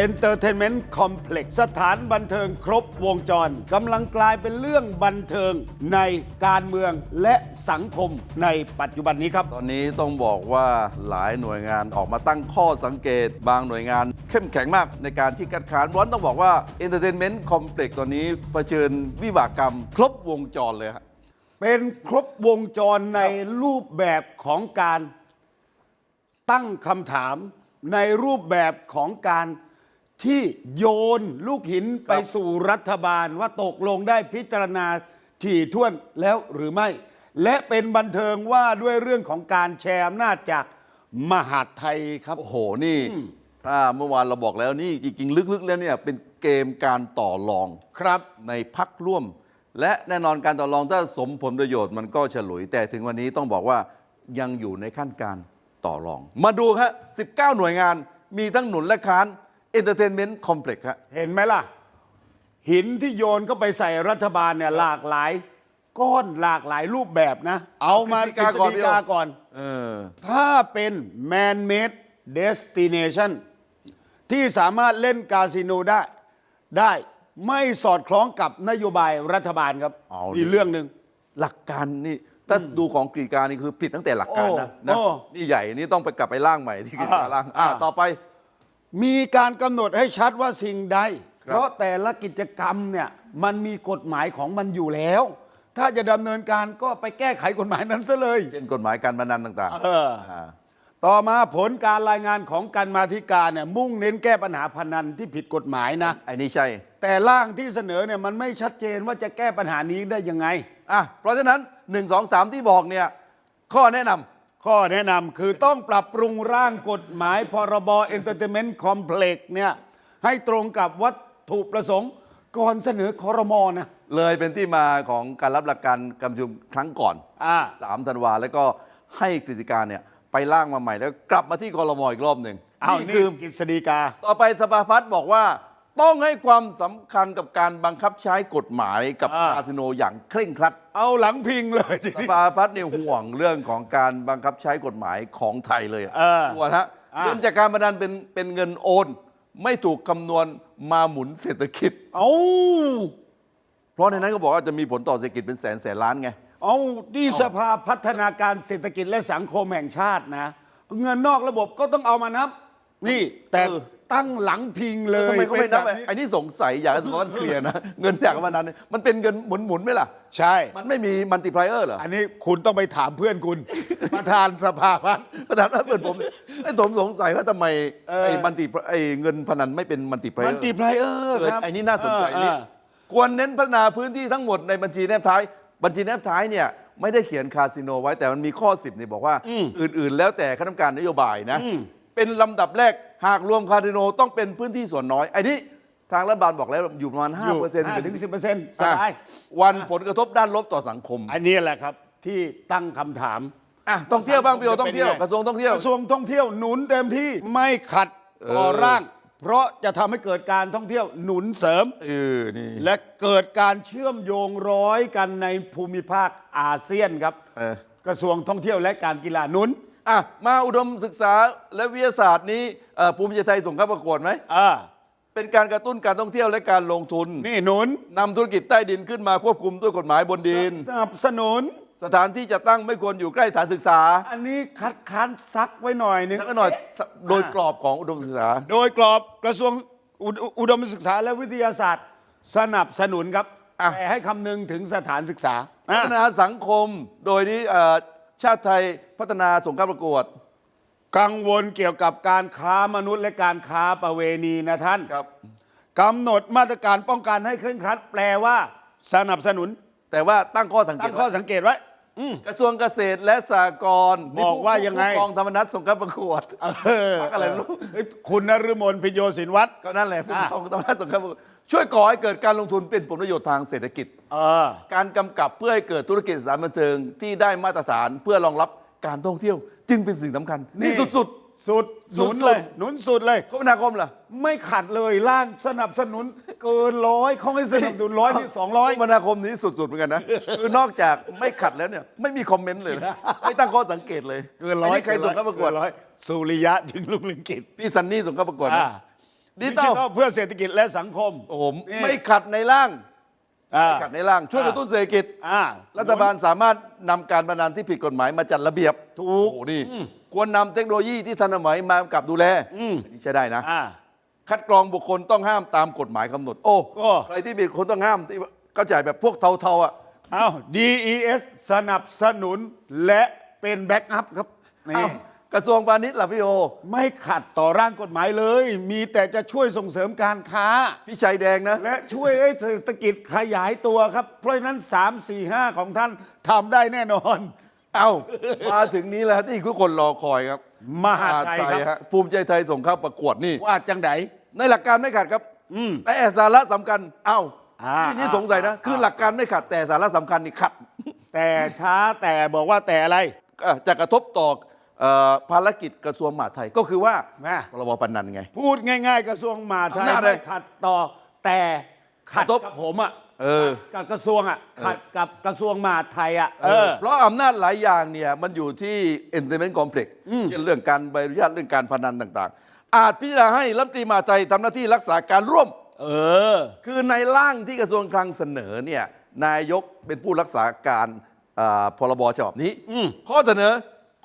Entertainment Complex สถานบันเทิงครบวงจรกำลังกลายเป็นเรื่องบันเทิงในการเมืองและสังคมในปัจจุบันนี้ครับ ตอนนี้ต้องบอกว่าหลายหน่วยงานออกมาตั้งข้อสังเกต บางหน่วยงานเข้มแข็งมากในการที่คัดค้านร้อนต้องบอกว่า Entertainment Complex ตอนนี้เผชิญวิบากกรรม ครบวงจรเลยฮะเป็นครบวงจรในรูปแบบของการตั้งคำถามในรูปแบบของการ ที่โยนลูกหินไปสู่รัฐบาลว่าตกลงได้พิจารณาถี่ถ้วนแล้วหรือไม่ และเป็นบันเทิงว่าด้วยเรื่องของการแชร์อำนาจจากมหาดไทยครับ โอ้โห นี่ ถ้าเมื่อวานเราบอกแล้วนี่จริง ๆ ลึกๆ แล้วเนี่ยเป็นเกมการต่อรองครับในพักร่วม และแน่นอนการต่อรองถ้าสมผลประโยชน์มันก็ฉลุย แต่ถึงวันนี้ต้องบอกว่ายังอยู่ในขั้นการต่อรอง มาดูฮะ19 หน่วยงานมีทั้งหนุนและค้าน Entertainment Complex ฮะเห็นไหมล่ะ หินที่โยนเข้าไปใใส่รัฐบาลเนี่ยหลากหลาย ก้อนหลากหลายรูปแบบนะ เอามากฤษฎีกาก่อนฤษฎีกาก่อน เออ ถ้าเป็น man made destination ที่สามารถเล่นคาสิโนได้ ได้ไม่สอดคล้องกับนโยบายรัฐบาลครับเอาดิ อีกเรื่องหนึ่ง หลักการนี่ถ้าดูของกรีกานี่คือผิดตั้งแต่หลักการนะโอ้นะโอ้นี่ใหญ่นี่ต้องไปกลับไปร่างใหม่ที่กรีกาอ่าร่างอ่าอ่า ต่อไป มีการกำหนดให้ชัดว่าสิ่งใดครับเพราะแต่ละกิจกรรมเนี่ยมันมีกฎหมายของมันอยู่แล้ว ถ้าจะดำเนินการก็ไปแก้ไขกฎหมายนั้นซะเลยเช่นกฎหมายการพนันต่างเอออ่าต่อมาผลการรายงานของการมาธิการเนี่ยมุ่งเน้นแก้ปัญหาพนันที่ผิดกฎหมายนะไอ้นี่ใช่ แต่ร่างที่เสนอเนี่ยมันไม่ชัดเจนว่าจะแก้ปัญหานี้ได้ยังไง อะเพราะฉะนั้น 1 2 3 ที่บอกเนี่ยข้อแนะนำ ข้อแนะนำคือต้องปรับปรุงร่างกฎหมายพรบ Entertainment Complex เนี่ยให้ตรงกับวัตถุประสงค์ก่อนเสนอคอรมอนะ เลยเป็นที่มาของการรับหลักการการประชุมครั้งก่อนอ่า 3ธันวาแล้วก็ให้กฤษฎีกาเนี่ยไปร่างมาใหม่แล้วกลับมาที่กรมอีกรอบหนึ่งเอานี่นี่คือกฤษฎีกา ต่อไปสภาพัฒน์บอกว่า ต้องให้ความสำคัญกับการบังคับใช้กฎหมายกับอ่า คาสิโนอย่างเคร่งครัดเอาหลังพิงเลยทีสนี้ ภาพัฒน์เนี่ยห่วงเรื่องของการบังคับใช้กฎหมายของไทยเลยอะเออห่วงฮะอ่า เงินจากการพนันเป็นเป็นเงินโอน ไม่ถูกคำนวณมาหมุนเศรษฐกิจ เอาเพราะในนั้นก็บอกว่าจะมีผลต่อเศรษฐกิจเป็นแสนแสนล้านไง เอาที่สภาพัฒนาการเศรษฐกิจและสังคมแห่งชาตินะ เงินนอกระบบก็ต้องเอามานับ นี่แต่เออ ตั้งหลังพิงเลยทำไมเขาไม่นับเป็ไอ้ไอ้นี่สงสัยอยากให้สมมติเคลียร์นะ เงินจากการพนันเนี่ยมันเป็นเงินหมุนหมุนๆไหมล่ะ ใช่ มันไม่มีมัลติพลายเออร์เหรอ อันนี้คุณต้องไปถามเพื่อนคุณ ประธานสภาพัฒน์ประธานเพื่อนผมไอ้ผมสงสัยว่าทำไมเออไอ้มันติไอ้เงินพนันไม่เป็นมัลติพลายเอมัอนร์ติพลายเออร์เออครับไอ้นี่น่าสนใจเออนี่เออควรเน้นพัฒนาพื้นที่ทั้งหมดในบัญชีแนบท้าย บัญชีแนบท้ายเนี่ยไม่ได้เขียนคาสิโนไว้แต่มันมีข้อ 10เนี่ยบอกว่า อื่น ๆ แล้วแต่คณะกรรมการนโยบายนะ เป็นลำดับแรก หากรวมคาสิโนต้องเป็นพื้นที่ส่วนน้อยไอ้นี่ทางรัฐบาลบอกแล้วอยู่ประมาณอยู่5เปอร์เซ็นต์ห้าถึงสิบเปอร์เซ็นต์สบายวันผลกระทบด้านลบต่อสังคม อันนี้แหละครับที่ตั้งคำถามอะท่องเที่ยวบ้างพี่โอท่องเที่ยวป็นไกระทรวงท่องเที่ยวกระทรวงท่องเที่ยวหนุนเต็มที่ไม่ขัดต่อเออร่าง เพราะจะทำให้เกิดการท่องเที่ยวหนุนเสริมเออนี่และเกิดการเชื่อมโยงร้อยกันในภูมิภาคอาเซียนครับเออกระทรวงท่องเที่ยวและการกีฬาหนุน อะมาอุดมศึกษาและวิทยาศาสตร์นี้เอ่อภูมิใจไทยส่งเข้าประกวดไหม อ่าเป็นการกระตุ้นการท่องเที่ยวและการลงทุนนี่หนุนนำธุรกิจใต้ดินขึ้นมาควบคุมด้วยกฎหมายบนดิน สนับสนุน สถานที่จะตั้งไม่ควรอยู่ใกล้สถานศึกษาอันนี้คัดค้านซักไว้หน่อยหนึงสักหน่อยโดยกรอบของอุดมศึกษา โดยกรอบกระทรวงอุดอุดมศึกษาและวิทยาศาสตร์ สนับสนุนครับอะ แต่ให้คำนึงถึงสถานศึกษาพัอะฒนาสังคมโดยนี้เอ่อ ชาติไทยพัฒนาส่งเข้าประกวด กังวลเกี่ยวกับการค้ามนุษย์และการค้าประเวณีนะท่านครับกำหนดมาตรการป้องกันให้เคร่งครัด แปลว่า สนับสนุนแต่ว่าตั้งข้อสังเกตั้ตงข้อไว้สังเกตไว้อืม กระทรวงเกษตรและสหกรณ์บอกว่ายังไง ผู้กองธรรมนัฐส่งเข้าประกวดเออพรรคอะไรไม่รู้เอ้ยคุณนฤมลพิญโยสินวัตรก็นั่นแหละผู้อะกองธรรมนัฐส่งเข้าประกวด ช่วยก่อให้เกิดการลงทุนเป็นผลประโยชน์ทางเศรษฐกิจ เออ การกำกับเพื่อให้เกิดธุรกิจสถานบันเทิงที่ได้มาตรฐานเพื่อรองรับการท่องเที่ยว จึงเป็นสิ่งสำคัญ นี่นี่ สุด สุดหนุนสุดๆเลยหนุนสุดเลย ๆคมนาคมล่ะไม่ขัดเลยร่างสนับสนุนเกินร้อยเขาให้สนับสนุนร้อยที่สองร้อยคมนาคมนี้สุดๆเหมือนกันนะ คือนอกจากไม่ขัดแล้วเนี่ยไม่มีคอมเมนต์เลยนะไม่ตั้งข้อสังเกตเลยเกินร้อยใครส่งเข้าประกวดเนร้อยสุริยะจึงลุงลิงกิตพี่ซันนี่ส่งเข้าประกวดนะอ่า ดิดิจิจิทัลทัลเพื่อเศรษฐกิจและสังคม โอ้โหนี่ ไม่ขัดในร่างอ่า ไม่ขัดในร่าง ช่วยกระตุ้นเศรษฐกิจ อ่า รัฐบาลสามารถนำการพนันที่ผิดกฎหมายมาจัดระเบียบถูโอ้กโหนี่ควรนำเทคโนโลยีที่ทันสมัยมากำกับดูแลอันนี่ใช้ได้นะ อ่า คัดกรองบุคคลต้องห้ามตามกฎหมายกำหนด โอ้ก็ใครที่มีคนต้องห้ามที่เข้าใจแบบพวกเทาๆอะเอา DES สนับสนุนและเป็นแบ็กอัพครับ นี่เอ้า กระทรวงพาณิชย์ล่ะพี่โอ ไม่ขัดต่อร่างกฎหมายเลย มีแต่จะช่วยส่งเสริมการค้า พี่ชัยแดงนะ และช่วยให้เศรษฐกิจขยายตัวครับ เพราะฉะนั้น 3 4 5 ของท่านทำได้แน่นอน เอ้ามาถึงนี้แล้วที่ทุกคนรอคอยครับมหาดไทยครับ ฮะภูมิใจไทยส่งเข้าประกวดนี่ ว่าจังไดในหลักการไม่ขัดครับแต่สาระสำคัญ เอ้าอ่านี่นี่สงสัยนะคือหลักการไม่ขัดแต่สาระสำคัญนี่ขัดแต่ช้าแต่บอกว่าแต่อะไร เอ่อจะกระทบต่อเอ่อ ภารกิจกระทรวงมหาดไทยก็คือว่าแม่ พรบพนันไง พูดง่าย ๆ กระทรวงมหาดไทยอำนาจอะไรไม่ขัดต่อแต่ขัดกระทบกับผมอะเออ กับกระทรวงอะขัดกับกระทรวงมหาดไทยอะเออ เพราะอำนาจหลายอย่างเนี่ยมันอยู่ที่ entertainment complex เช่นเรื่องการใบอนุญาตเรื่องการพนันต่างๆ อาจพิจารณาให้รัฐมนตรีมหาดไทยทำหน้าที่รักษาการร่วม เออ คือในร่างที่กระทรวงคลังเสนอเนี่ยนายกเป็นผู้รักษาการอ่าพรบฉบับนี้ ข้อเสนอ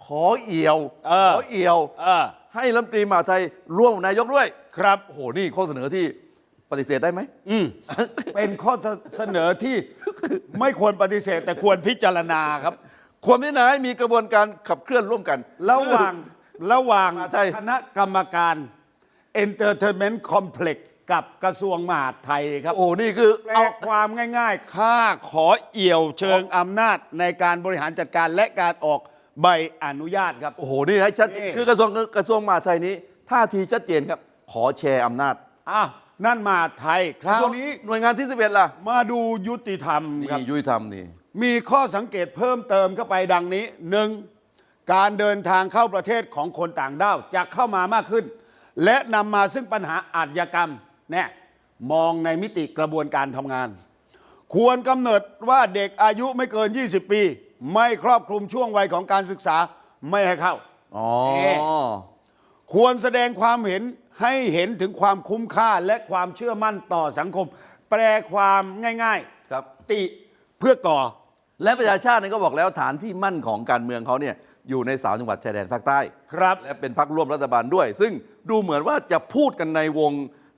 ขอเอี่ยว เออ ขอเอี่ยว เออ ให้รัฐมนตรีมหาดไทยร่วมกับนายกด้วย ครับโอ้โห นี่ข้อเสนอที่ปฏิเสธได้ไหม อืม เป็นข้อเสนอที่ไม่ควรปฏิเสธ แต่ควรพิจารณาครับ ควรพิจารณาให้มีกระบวนการขับเคลื่อนร่วมกัน ระหว่างระหว่างมหาดไทย คณะกรรมการ Entertainment Complex กับกระทรวงมหาดไทยครับ โอ้โหนี่คือแปลเอา ความง่ายๆ ค่าขอเอี่ยวเชิงอำนาจในการบริหารจัดการและการออก ใบอนุญาตครับ โอ้โห นี่ให้ชัด นี่ คือกระทรวงกระทรวงมหาดไทยนี้ท่าทีชัดเจนครับ ขอแชร์อำนาจอ้าวนั่นมหาดไทย คราวนี้หน่วยงานที่ 11 ล่ะ มาดูยุติธรรมนี่ครับ ยุติธรรมนี่ มีข้อสังเกตเพิ่มเติมเข้าไปดังนี้หนึ่งการเดินทางเข้าประเทศของคนต่างด้าวจะเข้ามามากขึ้น และนำมาซึ่งปัญหาอาชญากรรมเนี่ยมองในมิติกระบวนการทำงาน ควรกำเนิดว่าเด็กอายุไม่เกิน 20 ปี ไม่ครอบคลุมช่วงวัยของการศึกษาไม่ให้เข้า อ๋อเอ๊ะควรแสดงความเห็นให้เห็นถึงความคุ้มค่าและความเชื่อมั่นต่อสังคม แปลความง่ายครับ ๆ ติเพื่อก่อ และประชาชาติเนี่ยก็บอกแล้วฐานที่มั่นของการเมืองเขาเนี่ยอยู่ในสามจังหวัดชายแดนภาคใต้ ครับ และเป็นพักร่วมรัฐบาลด้วย ซึ่งดูเหมือนว่าจะพูดกันในวง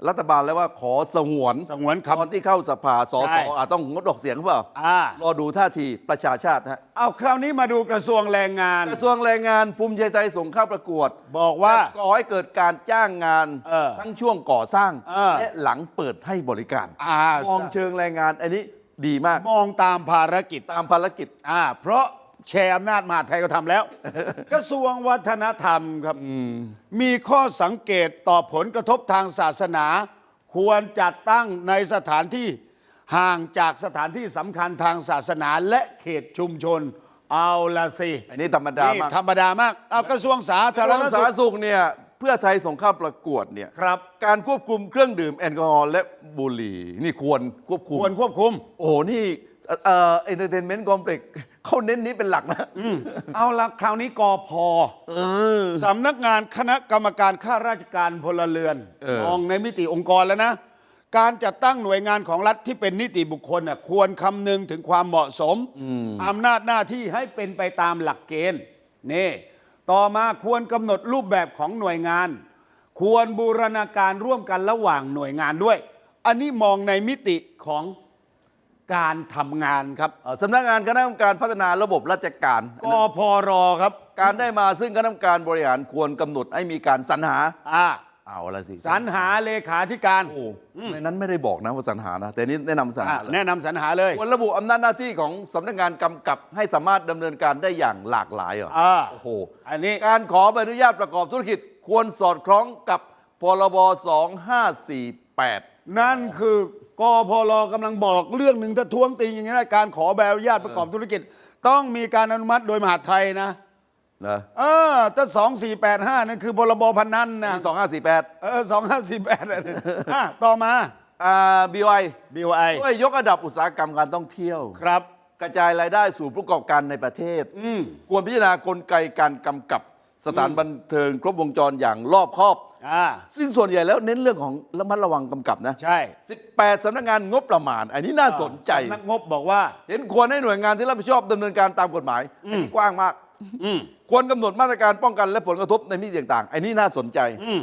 รัฐบาลแล้วว่าขอสงวนสงวนคำตอนที่เข้าสภาสใช่สอาจต้องงดออกเสียงหรือเปล่าอ่ารอดูท่าทีประชาชาติฮะเอาคราวนี้มาดูกระทรวงแรงงาน กระทรวงแรงงานภูมิใจไทยส่งเข้าประกวดบอกว่า จะก่อให้เกิดการจ้างงานเออทั้งช่วงก่อสร้างเออ และหลังเปิดให้บริการอ่ามองเชิงแรงงานอันนี้ดีมากมองตามภารกิจ ตามภารกิจ อ่า เพราะ แชร์อำนาจมหาดไทยก็ทำแล้ว กระทรวงวัฒนธรรมครับมีข้อสังเกตต่อผลกระทบทางศาสนา ควรจัดตั้งในสถานที่ห่างจากสถานที่สำคัญทางศาสนาและเขตชุมชน เอาละสิอันนี้ธรรมดานี่มากธรรมดามากเอากระทรวงสาธารกระณทรวงสุสาธารขณสุขเนี่ยเพื่อไทยส่งเข้าประกวดเนี่ยครับ การควบคุมเครื่องดื่มแอลกอฮอล์และบุหรี่ นี่ควรควบคุมควรควบคุม โอ้โหนี่ เอ่อเอนเตอร์เทนเมนต์คอมเพล็กเขาเน้นนี้เป็นหลักนะ เอาละคราวนี้กอพอสำนักงานคณะกรรมการข้าราชการพลเรือนเออมองในมิติองค์กรแล้วนะ การจัดตั้งหน่วยงานของรัฐที่เป็นนิติบุคคลน่ะควรคำนึงถึงความเหมาะสมอำนาจหน้าที่ให้เป็นไปตามหลักเกณฑ์นี่ต่อมาควรกำหนดรูปแบบของหน่วยงาน ควรบูรณาการร่วมกันระหว่างหน่วยงานด้วย อันนี้มองในมิติของ การทำงานครับเอ่อสำนักงานคณะกรรมการพัฒนาระบบราชการ กพรครับการได้มาซึ่งคณะกรรมการบริหารควรกำหนดให้มีการสรรหาอ่าเอาละสิสรรหาเลขาธิการโอ้ในนั้นไม่ได้บอกนะว่าสรรหานะ แต่นี้แนะนำสรรอะหาเลย แนะนำสรรหาเลยควรระบุอำนาจหน้าที่ของสำนักงานกำกับให้สามารถดำเนินการได้อย่างหลากหลายเหรออ่าโอ้โห อันนี้การขอใบอนุญาตประกอบธุรกิจ ควรสอดคล้องกับพรบ 2548 นั่นคือ กพลกำลังบอกเรื่องหนึ่งถ้าท้วงติงอย่างนี้นะการขอใบอนุญาตประกอบธุรกิจ ต้องมีการอนุมัติโดยมหาดไทยนะนะเออถ้าสองสี่แปดห้านั่นคือพรบพนันนะ2548เออสองห้าสี่แปดอะต่อมาอ่า BOI BOI ช่วยยกระดับอุตสาหกรรมการท่องเที่ยวครับ กระจายรายได้สู่ผู้ประกอบการในประเทศควรพิจารณากลไกการกำกับสถานบันเทิงครบวงจรอย่างรอบคอบ อ่าซึ่งส่วนใหญ่แล้วเน้นเรื่องของระมัดระวังกำกับนะ ใช่18สำนักงานงบประมาณ อันนี้น่าสนใจสำนักงบบอกว่า เห็นควรให้หน่วยงานที่รับผิดชอบดำเนินการตามกฎหมายอันนี้กว้างมาก อืมควรกำหนดมาตรการป้องกันและผลกระทบในมิติต่างๆ อันนี้น่าสนใจ อืม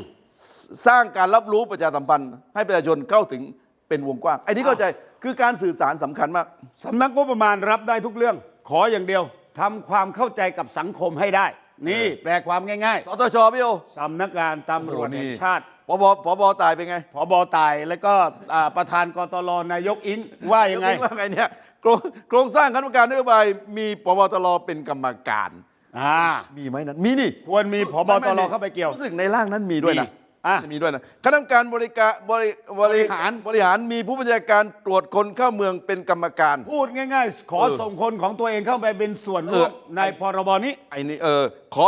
สร้างการรับรู้ประชาสัมพันธ์ ให้ประชาชนเข้าถึงเป็นวงกว้าง อันนี้เข้าใจคือการสื่อสารสำคัญมาก สำนักงบประมาณรับได้ทุกเรื่อง ขออย่างเดียวทำความเข้าใจกับสังคมให้ได้ นี่แปลความง่ายสตชพี่โอ ๆสำนักงานตำรวจแห่งชาติพบพบตายเป็นไงพบตายแล้วก็อ่าประธานกตลนายกอิงว่ายังไง ว่าไงเนี่ยโครงโครงสร้างคณะกรรมการนโยบายมีพบตรเป็นกรรมการ อ่า มีไหมนั้นมีนี่ควรมีพบตรเข้าไปเกี่ยว รู้สึกในร่างนั้นมีด้วยนะ มี อะมีด้วยนะคณะกรรมการบริการบริบริหาร บริหารมีผู้บัญชาการตรวจคนเข้าเมืองเป็นกรรมการ พูดง่ายๆ ขอเออส่งคนของตัวเองเข้าไปเป็นส่วนร่วมเออ ในพรบนี้ ไอ้นี่เออขอ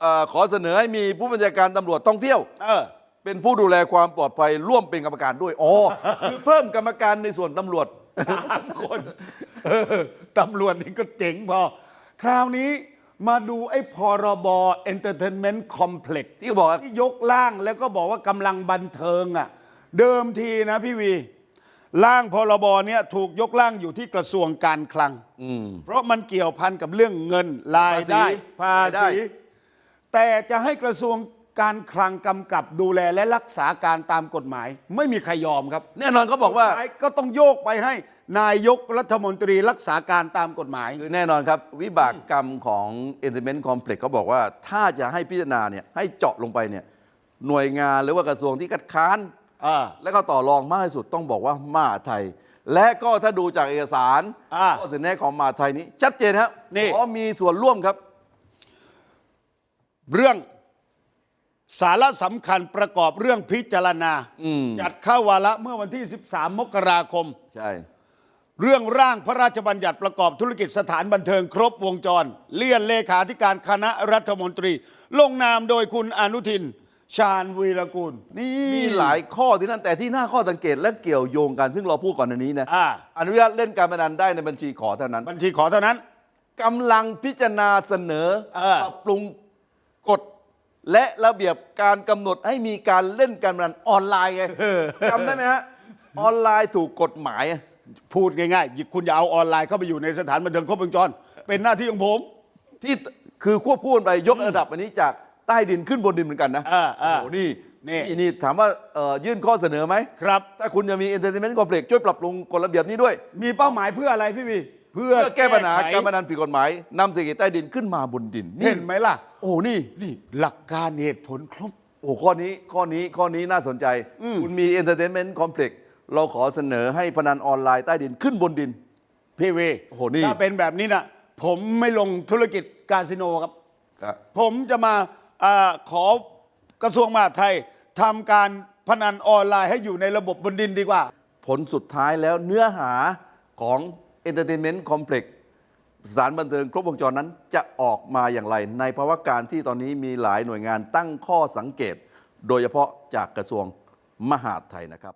เอ่อขอเสนอให้มีผู้บัญชาการตำรวจท่องเที่ยว เออ เป็นผู้ดูแลความปลอดภัยร่วมเป็นกรรมการด้วยอ๋อ คือเพิ่มกรรมการในส่วนตำรวจ สามคนเออตำรวจนี่ก็เจ๋งพอ คราวนี้ มาดูไอ้พรบ Entertainment Complex ที่เขาบอกว่า ที่ยกร่างแล้วก็บอกว่ากำลังบันเทิงอะ เดิมทีนะพี่วี ร่างพรบเนี่ยถูกยกร่างอยู่ที่กระทรวงการคลัง เพราะมันเกี่ยวพันกับเรื่องเงินรายได้ภาภาษี ษี แต่จะให้กระทรวง การคลังกำกับดูแลและรักษาการตามกฎหมาย ไม่มีใครยอมครับแน่นอนเขาบอกว่า สุดท้ยก็ต้องโยกไปให้นายกรัฐมนตรีรักษาการตามกฎหมาย คือแน่นอนครับ วิบากกรรมของ Entertainment Complex เขาบอกว่าถ้าจะให้พิจารณาเนี่ยให้เจาะลงไปเนี่ยหน่วยงานหรือว่ากระทรวงที่คัดค้าน อ่า และก็ต่อรองมากที่สุดต้องบอกว่ามหาดไทย และก็ถ้าดูจากเอกสารอ่าข้อเสนอแนะของมหาดไทยนี้ ชัดเจนครับนี่ ขอมีส่วนร่วมครับ เรื่อง สาระสำคัญประกอบเรื่องพิจารณาอืมจัดเข้าวาระเมื่อวันที่ 13 มกราคม ใช่ เรื่องร่างพระราชบัญญัติประกอบธุรกิจสถานบันเทิงครบวงจร เลี่ยนเลขาธิการคณะรัฐมนตรี ลงนามโดยคุณอนุทิน ชาญวีรกุล นี่มีหลายข้อที่นั่นแต่ที่น่าข้อสังเกตและเกี่ยวโยงกันซึ่งเราพูดก่อนอันนี้นะอ่าอนุญาตเล่นการพนันได้ในบัญชีขอเท่านั้นบัญชีขอเท่านั้นกำลังพิจารณาเสนอเออ ปรับปรุงกฎ และระเบียบการกำหนดให้มีการเล่นการพนันออนไลน์ไง จำได้ไหมฮะ ออนไลน์ถูกกฎหมายพูดง่ายๆ คุณอย่าเอาออนไลน์เข้าไปอยู่ในสถานบันเทิงครบวงจร เป็นหน้าที่ของผม ที่คือควบคู่กันไปยกระดับอันนี้จากใต้ดินขึ้นบนดินเหมือนกันนะอ่าอ่าโอ้โหนี่ นี่นี่ถามว่าเอ่อยื่นข้อเสนอไหมครับ ถ้าคุณจะมี entertainment complex ช่วยปรับปรุงกฎระเบียบนี้ด้วย มีเป้าหมายเพื่ออะไรพี่วี เพื่อเพื่อแก้ปัญหาไขการพนันผิดกฎหมายนำเศรษฐกิจใต้ดินขึ้นมาบนดินเห็นไหมล่ะ โอ้นี่นี่หลักการเหตุผลครบโอ้ข้อนี้ข้อนี้ข้อนี้น่าสนใจ คุณมี entertainment complex เราขอเสนอให้พนันออนไลน์ใต้ดินขึ้นบนดินพี่วีโอ้โหนี่ถ้าเป็นแบบนี้นะผมไม่ลงธุรกิจคาสิโนครับครับผมจะมาอาขอกระทรวงมหาดไทยทำการพนันออนไลน์ให้อยู่ในระบบบนดินดีกว่า ผลสุดท้ายแล้วเนื้อหาของ เอนเตอร์เทนเมนต์คอมเพล็กซ์สารบันเทิงครบวงจรนั้นจะออกมาอย่างไร ในภาวะการที่ตอนนี้มีหลายหน่วยงานตั้งข้อสังเกต โดยเฉพาะจากกระทรวงมหาดไทยนะครับ